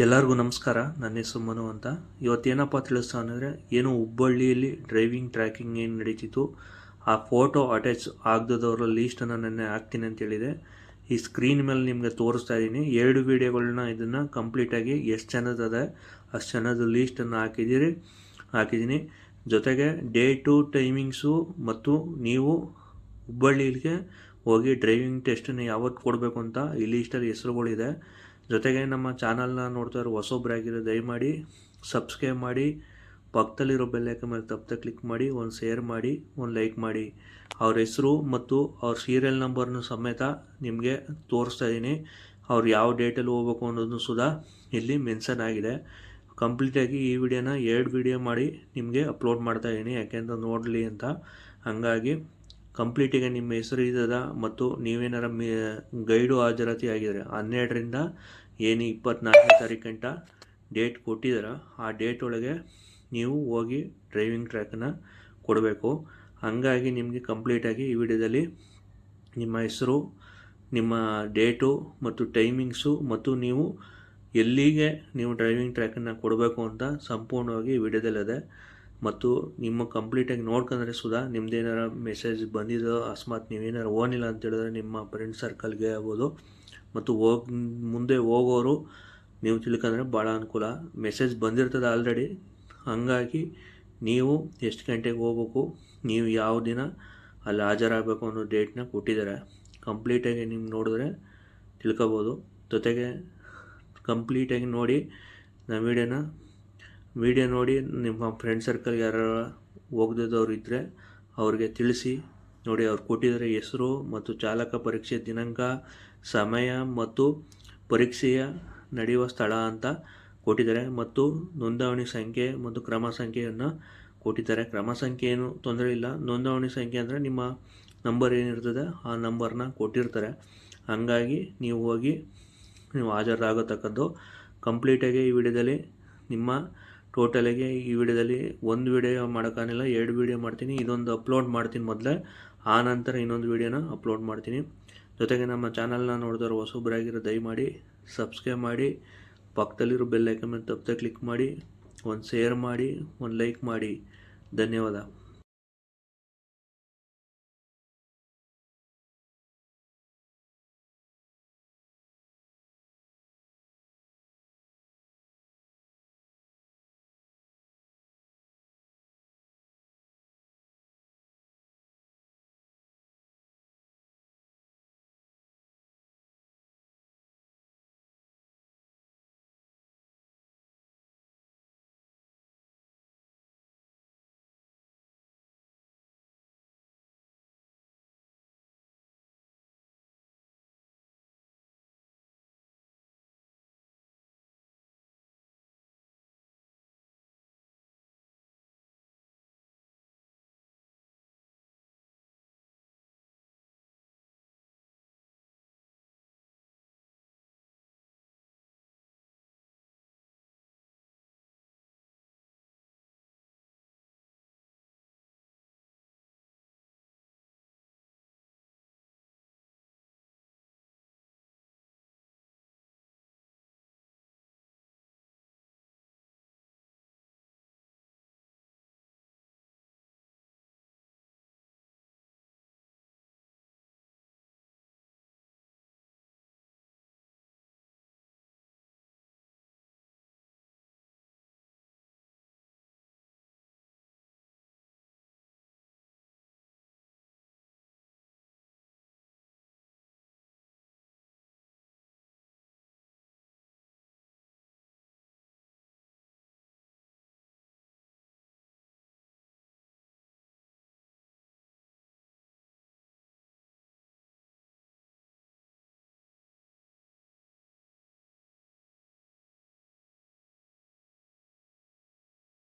ಎಲ್ಲರಿಗೂ ನಮಸ್ಕಾರ. ನನ್ನ ಹೆಸರು ಮನು ಅಂತ. ಇವತ್ತೇನಪ್ಪ ತಿಳಿಸ್ತಾ ಅಂದರೆ, ಏನು ಹುಬ್ಬಳ್ಳಿಯಲ್ಲಿ ಡ್ರೈವಿಂಗ್ ಟ್ರ್ಯಾಕಿಂಗ್ ಏನು ನಡೀತಿತ್ತು, ಆ ಫೋಟೋ ಅಟ್ಯಾಚ್ ಆಗದವರ ಲೀಸ್ಟನ್ನು ನೆನ್ನೆ ಹಾಕ್ತೀನಿ ಅಂತೇಳಿದೆ ಈ ಸ್ಕ್ರೀನ್ ಮೇಲೆ ನಿಮಗೆ ತೋರಿಸ್ತಾ ಇದ್ದೀನಿ ಎರಡು ವೀಡಿಯೋಗಳನ್ನ ಇದನ್ನು ಕಂಪ್ಲೀಟಾಗಿ ಎಷ್ಟು ಚೆನ್ನದಿದೆ ಅಷ್ಟು ಚೆನ್ನದು ಲೀಸ್ಟನ್ನು ಹಾಕಿದ್ದೀರಿ ಹಾಕಿದ್ದೀನಿ ಜೊತೆಗೆ ಡೇ ಟು ಟೈಮಿಂಗ್ಸು ಮತ್ತು ನೀವು ಹುಬ್ಬಳ್ಳಿಗೆ ಹೋಗಿ ಡ್ರೈವಿಂಗ್ ಟೆಸ್ಟನ್ನು ಯಾವತ್ತು ಕೊಡಬೇಕು ಅಂತ ಈ ಲೀಸ್ಟಲ್ಲಿ ಹೆಸರುಗಳಿದೆ. ಜೊತೆಗೆ ನಮ್ಮ ಚಾನಲ್ನ ನೋಡ್ತಾ ಇರೋ ಹೊಸೊಬ್ಬರಾಗಿರೋ ದಯಮಾಡಿ ಸಬ್ಸ್ಕ್ರೈಬ್ ಮಾಡಿ, ಪಕ್ಕದಲ್ಲಿರೋ ಬೆಲ್ಲೈಕನ್ ಮೇಲೆ ತಪ್ಪದೆ ಕ್ಲಿಕ್ ಮಾಡಿ, ಒಂದು ಶೇರ್ ಮಾಡಿ, ಒಂದು ಲೈಕ್ ಮಾಡಿ. ಅವ್ರ ಹೆಸರು ಮತ್ತು ಅವ್ರ ಸೀರಿಯಲ್ ನಂಬರ್ನ ಸಮೇತ ನಿಮಗೆ ತೋರಿಸ್ತಾ ಇದ್ದೀನಿ ಅವ್ರು ಯಾವ ಡೇಟಲ್ಲಿ ಹೋಗ್ಬೇಕು ಅನ್ನೋದನ್ನು ಸುಧಾ ಇಲ್ಲಿ ಮೆನ್ಷನ್ ಆಗಿದೆ. ಕಂಪ್ಲೀಟಾಗಿ ಈ ವಿಡಿಯೋನ ಎರಡು ವಿಡಿಯೋ ಮಾಡಿ ನಿಮಗೆ ಅಪ್ಲೋಡ್ ಮಾಡ್ತಾ ಇದ್ದೀನಿ ಯಾಕೆಂದ್ರೆ ನೋಡಲಿ ಅಂತ. ಹಂಗಾಗಿ ಕಂಪ್ಲೀಟಿಗೆ ನಿಮ್ಮ ಹೆಸರು ಇದ್ದದ ಮತ್ತು ನೀವೇನಾರ ಮೇ, ಗೈಡು ಹಾಜರಾತಿ ಆಗಿದರೆ ಹನ್ನೆರಡರಿಂದ ಏನು ಇಪ್ಪತ್ನಾಲ್ಕನೇ ತಾರೀಕಂಟ ಡೇಟ್ ಕೊಟ್ಟಿದ್ದೀರ, ಆ ಡೇಟ್ ಒಳಗೆ ನೀವು ಹೋಗಿ ಡ್ರೈವಿಂಗ್ ಟ್ರ್ಯಾಕನ್ನು ಕೊಡಬೇಕು. ಹಂಗಾಗಿ ನಿಮಗೆ ಕಂಪ್ಲೀಟಾಗಿ ಈ ವಿಡಿಯೋದಲ್ಲಿ ನಿಮ್ಮ ಹೆಸರು, ನಿಮ್ಮ ಡೇಟು ಮತ್ತು ಟೈಮಿಂಗ್ಸು ಮತ್ತು ನೀವು ಎಲ್ಲಿಗೆ ನೀವು ಡ್ರೈವಿಂಗ್ ಟ್ರ್ಯಾಕನ್ನು ಕೊಡಬೇಕು ಅಂತ ಸಂಪೂರ್ಣವಾಗಿ ವಿಡಿಯೋದಲ್ಲಿದೆ. ಮತ್ತು ನಿಮ್ಮ ಕಂಪ್ಲೀಟಾಗಿ ನೋಡ್ಕೊಂಡ್ರೆ ಸುಧಾ ನಿಮ್ದೇನಾರ ಮೆಸೇಜ್ ಬಂದಿದ್ದು ಅಕಸ್ಮಾತ್ ನೀವೇನಾರು ಓನಿಲ್ಲ ಅಂತ ಹೇಳಿದ್ರೆ ನಿಮ್ಮ ಫ್ರೆಂಡ್ ಸರ್ಕಲ್ಗೆ ಆಗ್ಬೋದು. ಮತ್ತು ಹೋಗಿ, ಮುಂದೆ ಹೋಗೋರು ನೀವು ತಿಳ್ಕೊಂಡ್ರೆ ಭಾಳ ಅನುಕೂಲ. ಮೆಸೇಜ್ ಬಂದಿರ್ತದೆ ಆಲ್ರೆಡಿ ಹಂಗಾಗಿ ನೀವು ಎಷ್ಟು ಗಂಟೆಗೆ ಹೋಗ್ಬೇಕು, ನೀವು ಯಾವ ದಿನ ಅಲ್ಲಿ ಹಾಜರಾಗಬೇಕು ಅನ್ನೋ ಡೇಟ್ನ ಕೊಟ್ಟಿದ್ದಾರೆ. ಕಂಪ್ಲೀಟಾಗಿ ನಿಮ್ಗೆ ನೋಡಿದ್ರೆ ತಿಳ್ಕೊಬೋದು. ಜೊತೆಗೆ ಕಂಪ್ಲೀಟಾಗಿ ನೋಡಿ, ನಮ್ಮ ವಿಡಿಯೋನ ವಿಡಿಯೋ ನೋಡಿ, ನಿಮ್ಮ ಫ್ರೆಂಡ್ ಸರ್ಕಲ್ ಯಾರು ಹೋಗದವರು ಇದ್ದರೆ ಅವ್ರಿಗೆ ತಿಳಿಸಿ. ನೋಡಿ, ಅವ್ರು ಕೊಟ್ಟಿದ್ದಾರೆ ಹೆಸರು ಮತ್ತು ಚಾಲಕ ಪರೀಕ್ಷೆ ದಿನಾಂಕ, ಸಮಯ ಮತ್ತು ಪರೀಕ್ಷೆಯ ನಡೆಯುವ ಸ್ಥಳ ಅಂತ ಕೊಟ್ಟಿದ್ದಾರೆ ಮತ್ತು ನೋಂದಾವಣಿ ಸಂಖ್ಯೆ ಮತ್ತು ಕ್ರಮ ಸಂಖ್ಯೆಯನ್ನು ಕೊಟ್ಟಿದ್ದಾರೆ. ಕ್ರಮ ಸಂಖ್ಯೆ ಏನು ತೊಂದರೆ ಇಲ್ಲ. ನೋಂದಾವಣಿ ಸಂಖ್ಯೆ ಅಂದರೆ ನಿಮ್ಮ ನಂಬರ್ ಏನಿರ್ತದೆ ಆ ನಂಬರ್ನ ಕೊಟ್ಟಿರ್ತಾರೆ. ಹಂಗಾಗಿ ನೀವು ಹೋಗಿ ನೀವು ಹಾಜರಾಗತಕ್ಕದ್ದು ಕಂಪ್ಲೀಟಾಗಿ ಈ ವಿಡಿಯೋದಲ್ಲಿ ನಿಮ್ಮ ಟೋಟಲಾಗಿ ಈ ವಿಡಿಯೋದಲ್ಲಿ ಒಂದು ವಿಡಿಯೋ ಮಾಡೋಕ್ಕಾಗಿಲ್ಲ ಎರಡು ವಿಡಿಯೋ ಮಾಡ್ತೀನಿ, ಇದೊಂದು ಅಪ್ಲೋಡ್ ಮಾಡ್ತೀನಿ ಮೊದಲೇ, ಆ ನಂತರ ಇನ್ನೊಂದು ವಿಡಿಯೋನ ಅಪ್ಲೋಡ್ ಮಾಡ್ತೀನಿ. ಜೊತೆಗೆ ನಮ್ಮ ಚಾನಲ್ನ ನೋಡಿದವರು ಹೊಸೊಬ್ಬರಾಗಿರೋ ದಯಮಾಡಿ ಸಬ್ಸ್ಕ್ರೈಬ್ ಮಾಡಿ, ಪಕ್ಕದಲ್ಲಿರೋ ಬೆಲ್ ಐಕನ್ ಮೇಲೆ ತಪ್ಪದೆ ಕ್ಲಿಕ್ ಮಾಡಿ, ಒಂದು ಶೇರ್ ಮಾಡಿ, ಒಂದು ಲೈಕ್ ಮಾಡಿ. ಧನ್ಯವಾದ.